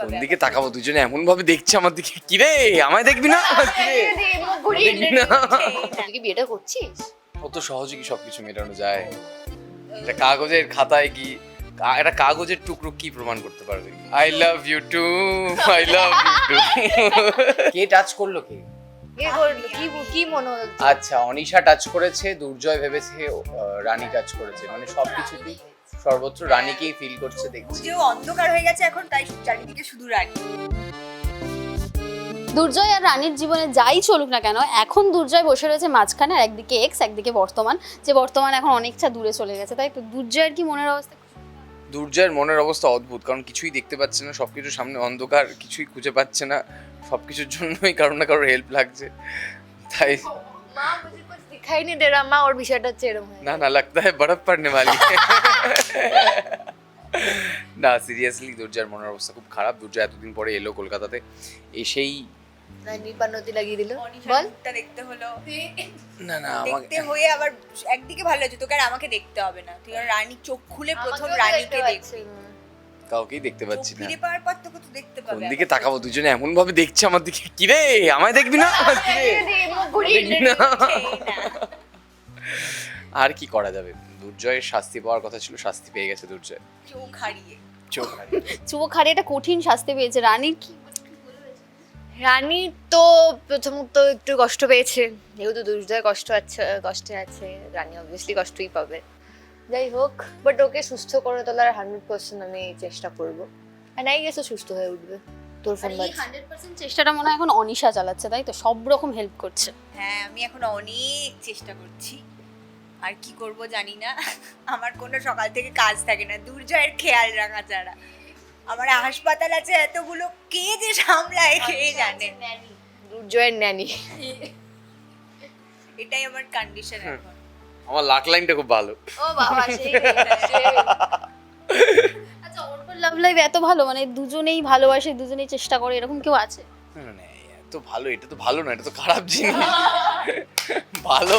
কোন দিকে তাকাবো? দুজনে এমন ভাবে দেখছে আমার দিকে। কিরে? আমায় দেখবি না? দেখবি না। তুই কি বিয়েটা করছিস? কত সহজে কি সবকিছু মেটানো যায়? একটা কাগজের খাতায় কি একটা কাগজের টুকরো কি প্রমাণ করতে পারবে? I love you too I love you too K touch করল কে? কে কি কি মনে আচ্ছা অনিশা টাচ করেছে দুর্জয় ভেবেছে রানী টাচ করেছে। মানে সবকিছুতেই সর্বত্র রানীকেই ফিল করছে দেখছি। যে অন্ধকার হয়ে গেছে এখন তাই চারিদিকে শুধু রানী। দুর্জয় আর রানীর জীবনে যাই চলুক না কেন এখন দুর্জয় বসে রয়েছে মাঝখানে আর একদিকে এক্স একদিকে বর্তমান। যে বর্তমান এখন অনেকটা দূরে চলে গেছে তাই তো? দুর্জয়ের কি মনের অবস্থা? দুর্জয়ের মনের অবস্থা অদ্ভুত কারণ কিছুই দেখতে পাচ্ছে না সবকিছু সামনে অন্ধকার কিছুই খুঁজে পাচ্ছে না সবকিছুর জন্যই কারও না কারোর হেল্প লাগছে। তাই মা মুঝে কুছ দিখাই নেই দে রা মা ওর বিষয়টা হচ্ছে এরকম হয়ে না না লাগতা है बर्फ पड़ने वाली है না সিরিয়াসলি দুর্জয়ের মনের অবস্থা খুব খারাপ দুর্জয় এতদিন পরে এলো কলকাতাতে এসেই রানী পান্নতি লাগিয়ে দিল অনিশার বল মুখটা দেখতে হলো না না আমাকে দেখতে হয়ে আবার একদিকে ভালো লাগছে তোকে আর আমাকে দেখতে হবে না তুই আর রানী চোখ খুলে প্রথম রানীকে দেখবি কাউকেই দেখতে পাচ্ছি না। ফিরে পাওয়ার পর তোকে তো দেখতে কোন দিকে তাকাবো? দুজনে এমন ভাবে দেখছে আমার দিকে? কিরে আমায় দেখবি না? দেখবি না? আর কি করা যাবে? দুর্জয়ের শাস্তি পাওয়ার কথা ছিল শাস্তি পেয়ে গেছে দুর্জয়। চোখ হারিয়ে। চোখ হারিয়ে। চোখ হারিয়ে একটা কঠিন শাস্তি পেয়েছে। রানীর কি রানী তো প্রথমত একটু কষ্ট পেয়েছে। যেহেতু দুর্জয় কষ্ট আছে কষ্টে আছে রানী অবভিয়াসলি কষ্টই পাবে। যাই হোক বাট ওকে সুস্থ করে তোলার হান্ড্রেড পার্সেন্ট আমি চেষ্টা করব। আর নাই গেছে সুস্থ হয়ে উঠবে। তোর ফোন হান্ড্রেড পার্সেন্ট চেষ্টাটা মনে হয় এখন অনিশা চালাচ্ছে তাই তো? সব রকম হেল্প করছে। হ্যাঁ আমি এখন অনেক চেষ্টা করছি। আর কি করব জানি না। আমার কোনো সকাল থেকে কাজ থাকে না। দুর্জয়ের খেয়াল রাখা ছাড়া। আমার হাসপাতাল আছে এতগুলো কে যে সামলায় কে জানে। দুর্জয়ের ন্যানি এটাই আমার কন্ডিশন এখন। আমার লাক লাইনটা খুব ভালো। ও বাবা সেই আচ্ছা ওর লাভ লাইফ এত ভালো মানে দুজনেই ভালোবাসে দুজনেই চেষ্টা করে এরকম কেউ আছে? না, না, এত ভালো এটা তো ভালো না এটা তো খারাপ জিনিস। ভালো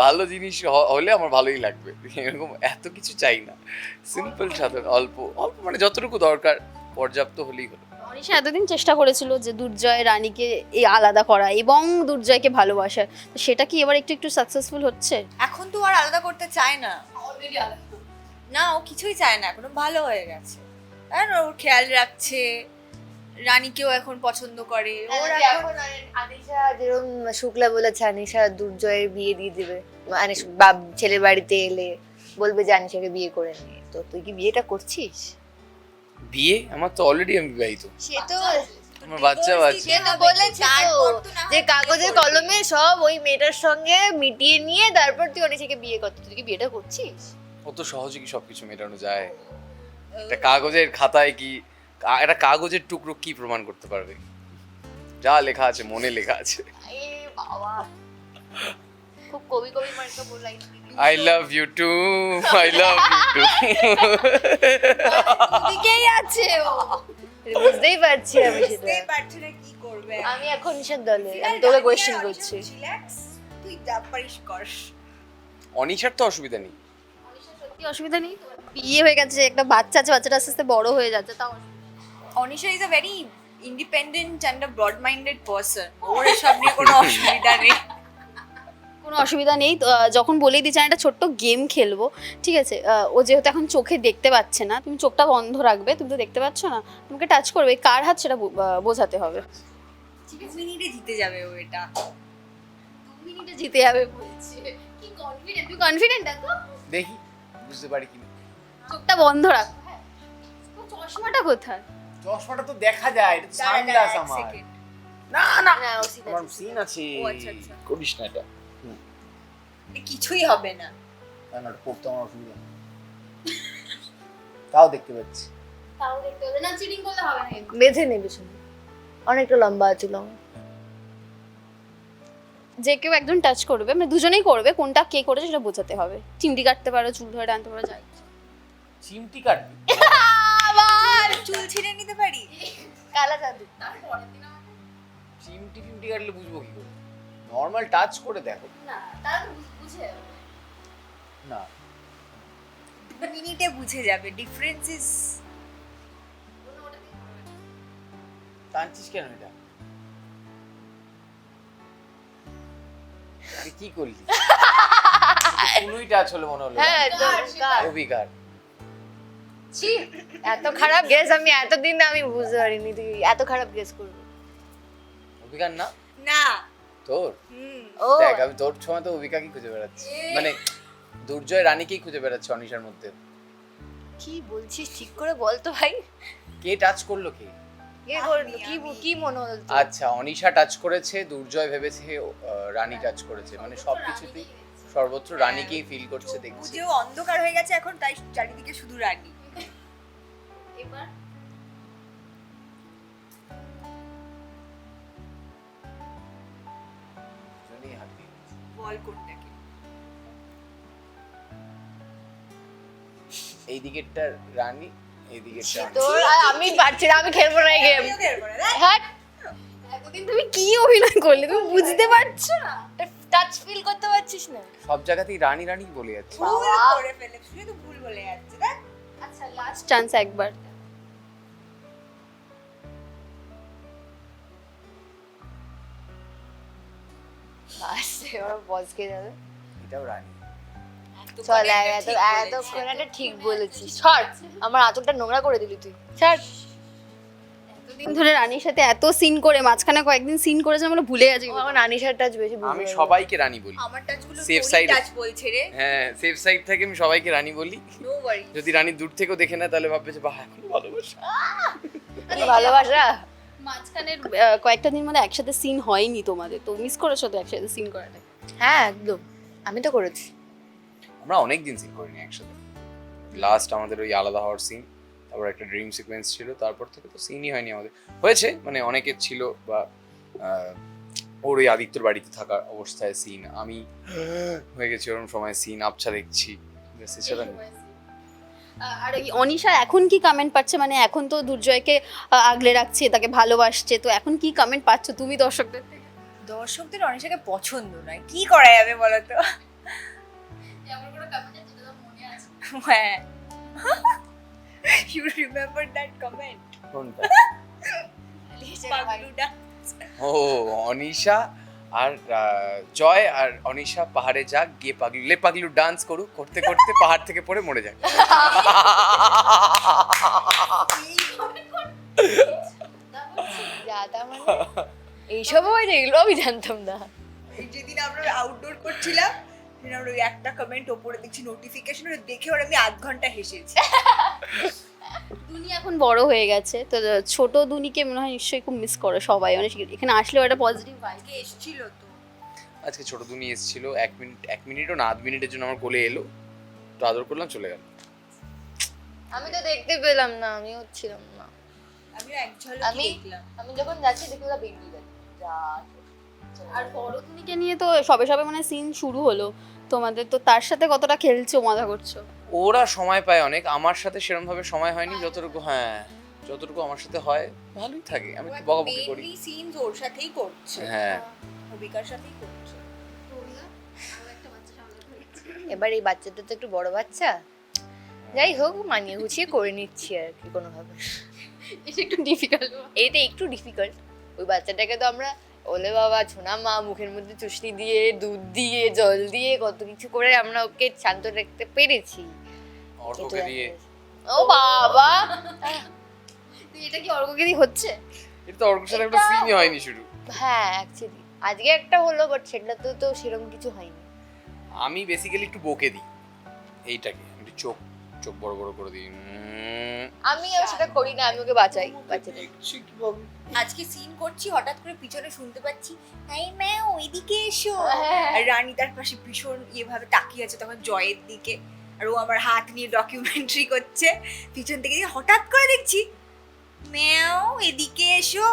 ভালো জিনিস হলে আমার ভালোই লাগবে। এরকম এত কিছু চাই না। সিম্পল সাধারণ অল্প অল্প মানে যতটুকু দরকার পর্যাপ্ত হলেই হলো। অনিশা এতদিন চেষ্টা করেছিল যে দুর্জয় রানীকে এই আলাদা করা এবং দুর্জয়কে ভালোবাসা। তো সেটা কি এবার একটু একটু সাকসেসফুল হচ্ছে? এখন তো আর আলাদা করতে চায় না। না ও কিছুই চায় না এখনও ভালো হয়ে গেছে। আর ওর খেয়াল রাখছে রানীকেও এখন পছন্দ করে। ওর এখন আনিশা যেরকম শুক্লা বলেছে আনিশা দুর্জয়ের বিয়ে দিয়ে দিবে। মানে বাপ ছেলের বাড়িতে এলে বলবে যে আনিশাকে বিয়ে করে নিয়ে তো তুই কি বিয়েটা করছিস? বিয়ে? আমার তো অলরেডি আমি বিবাহিত। সে তো আমার বাচ্চা আছে। সে তো বলেছে তো যে কাগজে কলমে সব ওই মেয়েটার সঙ্গে মিটিয়ে নিয়ে তারপর তুই অনিশাকে বিয়ে করতে তুই কি বিয়েটা করছিস? কত সহজে কি সবকিছু মেটানো যায়? একটা কাগজের খাতায় কি একটা কাগজের টুকরো কি প্রমাণ করতে পারবে? যা লেখা আছে মনে লেখা আছে। বাবা। খুব কবি কবি মার্কা বলাই I love you too I love you too দিকেই আছে ও। বুঝতেই পারছি আমি সেটা। বুঝতেই পারছে না কি করবে। আমি এখন নিশার দলে আমি তোকে কোয়েশ্চেন করছি। রিল্যাক্স তুই যা পারিস কর। অনিশার তো অসুবিধা নেই। সত্যি অসুবিধা নেই? তো? বিয়ে হয়ে গেছে একটা বাচ্চা আছে বাচ্চাটা আস্তে আস্তে বড় হয়ে যাচ্ছে তাও Anisha is a very independent and a broad minded person ওর এসব নিয়ে কোনো অসুবিধা নেই। কোনো অসুবিধা নেই। যখন বলেই দিচ্ছে একটা ছোট্ট গেম খেলব ঠিক আছে? ও যেহেতু এখন চোখে দেখতে পাচ্ছে না তুমি চোখটা বন্ধ রাখবে তুমি তো দেখতে পাচ্ছ না? তোমাকে টাচ করবে কার হাত সেটা বোঝাতে হবে। মিনিটে জিতে যাবে ও এটা। মিনিটে জিতে যাবে বলছে। কি কনফিডেন্ট তুই কনফিডেন্ট দেখো দেখি বুঝতে পারি কি চোখটা বন্ধ রাখো। হ্যাঁ। চশমাটা কোথায়? চশমাটা তো দেখা যায় এটা এক second। না না। না ও সিন আছে। ও আচ্ছা, আচ্ছা। করিস না এটা। কিছুই হবে না। না না পড়তে আমার অসুবিধা। নেই। তাও দেখতে পাচ্ছি। তাও দেখতে হবে না চিটিং করলে হবে না বেঁধে নেবে শুনে অনেকটা লম্বা ছিল যে কেউ একজন টাচ করবে মানে দুজনেই করবে কোনটা কে করেছে সেটা বোঝাতে হবে। চিমটি কাটতে পারো চুল ধরে টানতে পারো যাই। চিমটি কাটবি? আবার! চুল ছিঁড়ে নিতে পারি? কালা জাদু। চিমটি টিমটি কাটলে বুঝব কি করে? নর্মাল টাচ করে দেখো। না তারা তো বুঝে না। দু মিনিটে বুঝে যাবে ডিফারেন্স ইজ টানছিস কেন এটা? কি করলি? কুলুই টাচ হলো মনে হলো। হ্যাঁ অভিকার ছি, এত খারাপ গেস আমি এতদিন আমি বুঝতে পারিনি তুই এত খারাপ গেস করবি। অভিকার না? না। তোর? ও। দেখ আমি তোর সময় তো অভিকাকেই খুঁজে বেড়াচ্ছি। মানে দুর্জয় রানীকেই খুঁজে বেড়াচ্ছে অনিশার মধ্যে। কি বলছিস? ঠিক করে বল তো ভাই। কে টাচ করল কে? কে করল কি কি মনে হলো তোর? আচ্ছা অনিশা টাচ করেছে দুর্জয় ভেবেছে আহ, রানী টাচ করেছে। মানে সবকিছুতেই সর্বত্র রানীকেই ফিল করছে দেখছি। বুঝেও অন্ধকার হয়ে গেছে এখন তাই চারিদিকে শুধু রানী। এবার বল কোনটাকে এই দিকেরটা রানী এই দিকেরটা অনিশা। তোর আর আমি পারছি না আমি খেলব না এই গেম আমিও খেলব না, দেখ। হ্যাট এতদিন তুমি কি অভিনয় করলে? তুমি বুঝতে পারছ না? টাচ ফিল করতে পারছিস না? সব জায়গাতেই রানী রানী বলে যাচ্ছে। ভুল বাবা। করে ফেলে শুধু ভুল বলে যাচ্ছে দেখ। আচ্ছা লাস্ট চান্স একবার। বাস যাবে এটাও রানী। চল এত একটা ঠিক বলেছিস। করে একটা ঠিক বলেছিস। ছাড় আমার আঁচলটা নোংরা করে দিলি তুই। ছাড়। এতদিন ধরে রানীর সাথে এত সিন করে মাঝখানে কয়েকদিন সিন করেছে আমরা ভুলে গেছি। ও আমার টাচ বেশি আমি সবাইকে রানী বলি। আমার টাচগুলো টাচ বলছে রে। হ্যাঁ সেফ সাইড থেকে আমি সবাইকে রানী বলি। নো ওয়ারি যদি রানী দূর থেকেও দেখে না তাহলে ভাববে যে বাহ এখন ভালোবাসা। ভালোবাসা? মাঝখানের কয়েকটা দিন মানে একসাথে সিন হয়নি তোমাদের তো মিস করেছ তো একসাথে সিন করাটা হ্যাঁ একদম। আমি তো করেছি। আমরা অনেক দিন সিন করিনি একসাথে। লাস্ট আমাদের ওই আলাদা হওয়ার সিন তারপর একটা ড্রিম সিকোয়েন্স ছিল তারপর থেকে তো সিনই হয়নি আমাদের। হয়েছে মানে অনেকের ছিল বা ওর ওই আদিত্যর বাড়িতে থাকা অবস্থায় সিন আমি হয়ে গেছি ওরকম সময় সিন আবছা দেখছি। নেই। আর এই অনিশা এখন কি কমেন্ট পাচ্ছে? মানে এখন তো দুর্জয়কে আগলে রাখছে তাকে ভালোবাসছে তো এখন কি কমেন্ট পাচ্ছ তুমি দর্শকদের থেকে? দর্শকদের অনিশাকে পছন্দ নয়। কি করা যাবে বলো তো হ্যাঁ। ইউ রিমেম্বার দ্যাট কমেন্ট কোনটা? ও অনিশা? আর জয় আর অনিশা পাহাড়ে যাক গিয়ে পাগলু লে পাগলু ডান্স করুক করতে করতে পাহাড় থেকে পড়ে মরে যাক এইসব হয় না এগুলো আমি জানতাম না। এই যেদিন আমরা আউটডোর করছিলাম সেদিন আমরা ওই একটা কমেন্ট ওপরে দেখছি নোটিফিকেশন দেখে ওর আমি আধ ঘণ্টা হেসেছি। দুনি এখন বড় হয়ে গেছে তো ছোট দুনিকে মনে হয় নিশ্চয়ই খুব মিস করে সবাই। মানে এখানে আসলেও একটা পজিটিভ ভাইব এসেছিল তো। আজকে ছোট দুনি এসেছিল এক মিনিট এক মিনিটও না আধ মিনিটের জন্য আমার কোলে এলো তো আদর করলাম চলে গেল। আমি তো দেখতে পেলাম না আমি হচ্ছিলাম না। আমিও এক ঝলক আমি- আমি যখন যাচ্ছি দেখলাম বেরিয়ে যাচ্ছে আর বড় দুনিকে নিয়ে তো সবে সবে মানে সিন শুরু হলো। তোমাদের তো তার সাথে কতটা খেলছো মজা করছ? ওরা সময় পায় অনেক আমার সাথে সেরকম ভাবে সময় হয়নি যতটুকু হ্যাঁ যতটুকু আমার সাথে হয় ভালোই থাকে আমি একটু বকাবকি করি। সিনস ওর সাথেই করছে। হ্যাঁ। অবিকার সাথেই করছে। এবার এই বাচ্চাটা তো একটু বড় বাচ্চা। যাই হোক মানিয়ে গুছিয়ে করে নিচ্ছি আর কি কোনোভাবে। এটা একটু ডিফিকাল্ট এইটা একটু ডিফিকাল্ট ওই বাচ্চাটাকে তো আমরা ওলে বাবা ছোনা মা মুখের মধ্যে চুষনি দিয়ে দুধ দিয়ে জল দিয়ে কত কিছু করে আমরা ওকে শান্ত রাখতে পেরেছি। অর্ককে দিয়ে। ও বাবা! এটা কি অর্গগিরি হচ্ছে? এটা তো অর্কের সাথে একটা সিনই হয়নি শুরু হ্যাঁ অ্যাকচুয়ালি আজকে একটা হলো বাট সেটা তো তো সেরকম কিছু হয়নি। আমি বেসিক্যালি একটু বকে দিই এইটাকে। একটু চোখ চোখ বড় বড় করে দিই। আমি আর সেটা করি না আমি ওকে বাঁচাই আজকে সিন করছি হঠাৎ করে পিছনে শুনতে পাচ্ছি এই ম্যাও ওইদিকে এসো। হ্যাঁ। রানী তার পাশে ভীষণ ইয়েভাবে তাকিয়ে আছে তখন জয়ের দিকে। আর ও আমার হাত নিয়ে ডকুমেন্টারি করছে। পিছন থেকে হঠাৎ করে দেখছি ম্যাও এদিকে এসো।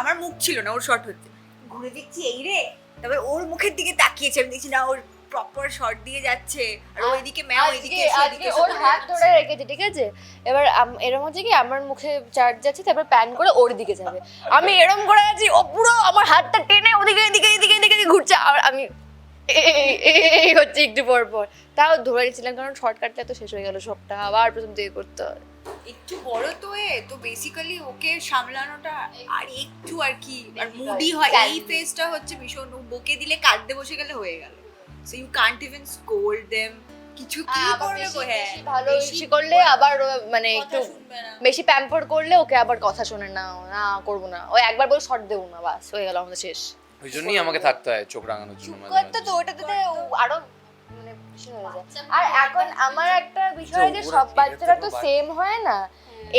আমার মুখ ছিল না ওর শট হচ্ছে ঘুরে দেখছি এই রে। তারপর ওর মুখের দিকে তাকিয়েছে। আমি দেখছি না ওর প্রপার শট দিয়ে যাচ্ছে। আর ও এদিকে ম্যাও এদিকে আজকে এদিকে ওর হাত ধরে রেখেছে ঠিক আছে? এবার এরম হচ্ছে কি আমার মুখে চার্জ যাচ্ছে তারপর প্যান করে ওর দিকে যাবে। আমি এরম করে আছি ও পুরো আমার হাতটা টেনে ওদিকে এদিকে এদিকে এদিকে ঘুরছে। আর আমি এই- হচ্ছে একটু পর পর। তাও ধরে নিয়েছিলাম কারণ শর্টকাটটা তো শেষ হয়ে গেল সবটা। আবার প্রথম থেকে করতে হয়। একটু বড় তো এ তো বেসিক্যালি ওকে সামলানোটা আর একটু আর কি আর মুডি হয়। এই ফেজটা হচ্ছে ভীষণ বকে দিলে কাঁদতে বসে গেলে হয়ে গেল। So you can't even scold them কিছু কি আবার করবে হ্যাঁ ভালো বেশি করলে আবার মানে কথা একটু বেশি প্যাম্পার করলে ওকে আবার কথা শোনে না না করব না। ও একবার বলে শর্ট দেবো না বাস হয়ে গেল আমাদের শেষ। ওই জন্যই আমাকে থাকতে হয় চোখ রাঙানোর জন্য মাঝে করতে মাঝে। তো ওটাতে তো আরও মানে হয়ে যায়। আর এখন আমার একটা বিষয় যে সব বাচ্চারা তো সেম হয় না।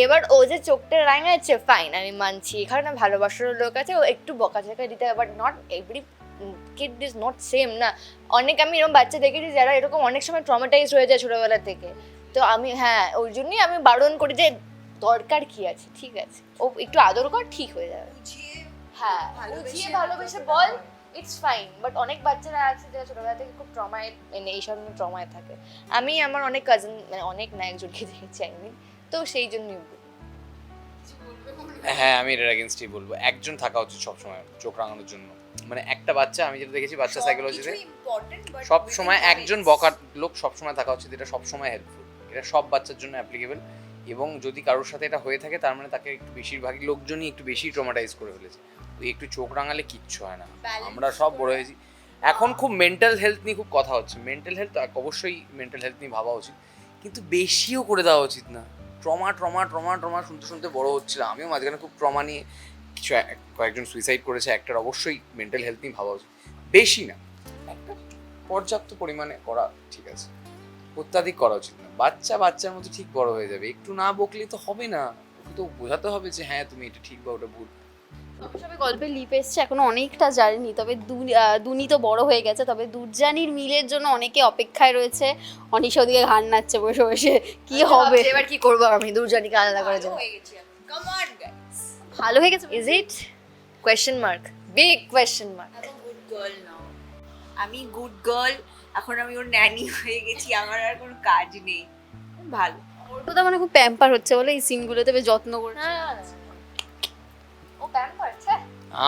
এবার ও যে চোখটা রাঙাচ্ছে ফাইন আমি মানছি। এখানে না ভালোবাসার লোক আছে ও একটু বকা বকাঝকা দিতে হয় but not every kid is not same না। অনেক আমি এরকম বাচ্চা দেখেছি যারা এরকম অনেক সময় ট্রমাটাইজ হয়ে যায় ছোটবেলা থেকে। তো আমি হ্যাঁ ওই জন্যই আমি বারণ করি যে দরকার কি আছে ঠিক আছে। ও একটু আদর কর ঠিক হয়ে যাবে। বুঝিয়ে হ্যাঁ বুঝিয়ে ভালোবেসে বল ইটস ফাইন বাট অনেক বাচ্চারা আছে যারা ছোটবেলা থেকে খুব ট্রমায় মানে এইসব নিয়ে ট্রমায় থাকে। আমি আমার অনেক কাজিন মানে অনেক না একজনকে দেখেছি আমি তো সেই জন্যই হ্যাঁ আমি এটার এগেনস্টই বলব। একজন থাকা উচিত সবসময় চোখ রাঙানোর জন্য। মানে একটা বাচ্চা আমি যেটা দেখেছি বাচ্চা সাইকোলজিতে সব সময় একজন বকার লোক সব সময় থাকা উচিত এটা সব সময় হেল্পফুল এটা সব বাচ্চার জন্য অ্যাপ্লিকেবল এবং যদি কারোর সাথে এটা হয়ে থাকে তার মানে তাকে একটু বেশিরভাগই লোকজনই একটু বেশি ট্রমাটাইজ করে ফেলেছে। একটু চোখ রাঙালে কিচ্ছু হয় না। আমরা সব বড় হয়েছি। এখন খুব মেন্টাল হেলথ নিয়ে খুব কথা হচ্ছে। মেন্টাল হেলথ অবশ্যই মেন্টাল হেলথ নিয়ে ভাবা উচিত। কিন্তু বেশিও করে দেওয়া উচিত না। ট্রমা ট্রমা ট্রমা ট্রমা শুনতে শুনতে বড় হচ্ছিল। আমিও মাঝখানে খুব ট্রমা নিয়ে কিছু কয়েকজন সুইসাইড করেছে। একটার অবশ্যই মেন্টাল হেলথ নিয়ে ভাবা উচিত। বেশি না। একটা পর্যাপ্ত পরিমাণে করা ঠিক আছে। অত্যাধিক করা উচিত না। বাচ্চা বাচ্চার মতো ঠিক বড় হয়ে যাবে। একটু না বকলে তো হবে না। ওকে তো বোঝাতে হবে যে হ্যাঁ তুমি এটা ঠিক বা ওটা ভুল। সবে গল্পে লিপ এসছে এখনও অনেকটা জানেনি তবে দুনি তো বড় হয়ে গেছে তবে দুর্জানির মিলের জন্য অনেকে অপেক্ষায় রয়েছে। অনিশা ওদিকে ঘাড় নাচছে বসে বসে কি হবে? এবার কি করব আমি দুজনকে আলাদা হয়ে অন গাইস ভালো হয়ে গেছে? Is it question mark big question mark good girl now আমি গুড গার্ল এখন আমি ওর ন্যানি হয়ে গেছি আমার আর কোনো কাজ নেই। ভালো। ওর তো মানে খুব প্যাম্পার হচ্ছে বলে এই সিনগুলোতে যত্ন করছে।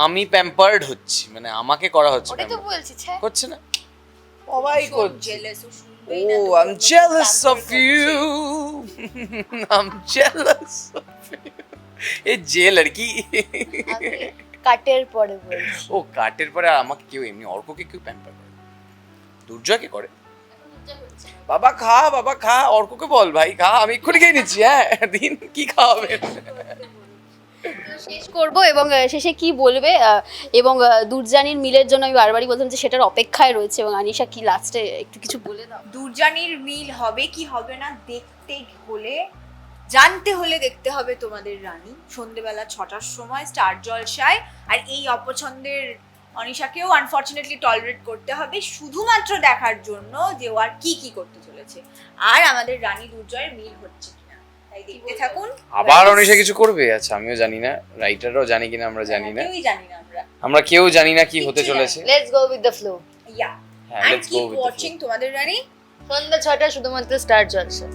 আমি প্যাম্পার্ড হচ্ছি মানে আমাকে করা হচ্ছে ওটাই তো বলছি ছ্যা করছে না? সবাই করছে। Jealous O I am jealous of you I am jealous of you এ জে লড়কি। আমি কাটের পরে বলছি। ও কাটের পরে আর আমাকে কেউ এমনি অর্ককে কেউ প্যাম্পার করে দুর্জয়কে করে। বাবা খা বাবা খা অর্ককে বল ভাই খা আমি এক্ষুনি খেয়ে নিচ্ছি হ্যাঁ দিন কি খাওয়াবেন শেষ করব এবং শেষে কি বলবে এবং দুর্জানির মিলের জন্য আমি বারবারই বলতাম যে সেটার অপেক্ষায় রয়েছে এবং আনিশা কি লাস্টে একটু কিছু বলে দাও। দুর্জানির মিল হবে কি হবে না দেখতে হলে, জানতে হলে দেখতে হবে তোমাদের রানী। সন্ধেবেলা ছটার সময় স্টার জলসায়, আর এই অপছন্দের অনিশাকেও আনফর্চুনেটলি টলারেট করতে হবে শুধুমাত্র দেখার জন্য যে ও আর কি কি করতে চলেছে। আর আমাদের রানী দুর্জয়ের মিল হচ্ছে তাই দেখতে থাকুন। আবার অনিশা কিছু করবে? আচ্ছা আমিও জানি না। রাইটাররাও জানি কিনা আমরা জানি না। কেউই জানি না আমরা। আমরা কেউ জানি না কি হতে চলেছে। Let's go with the flow yeah হ্যাঁ let's go with the flow তোমাদের রানী। সন্ধ্যা ছটা শুধুমাত্র স্টার্ট জলসা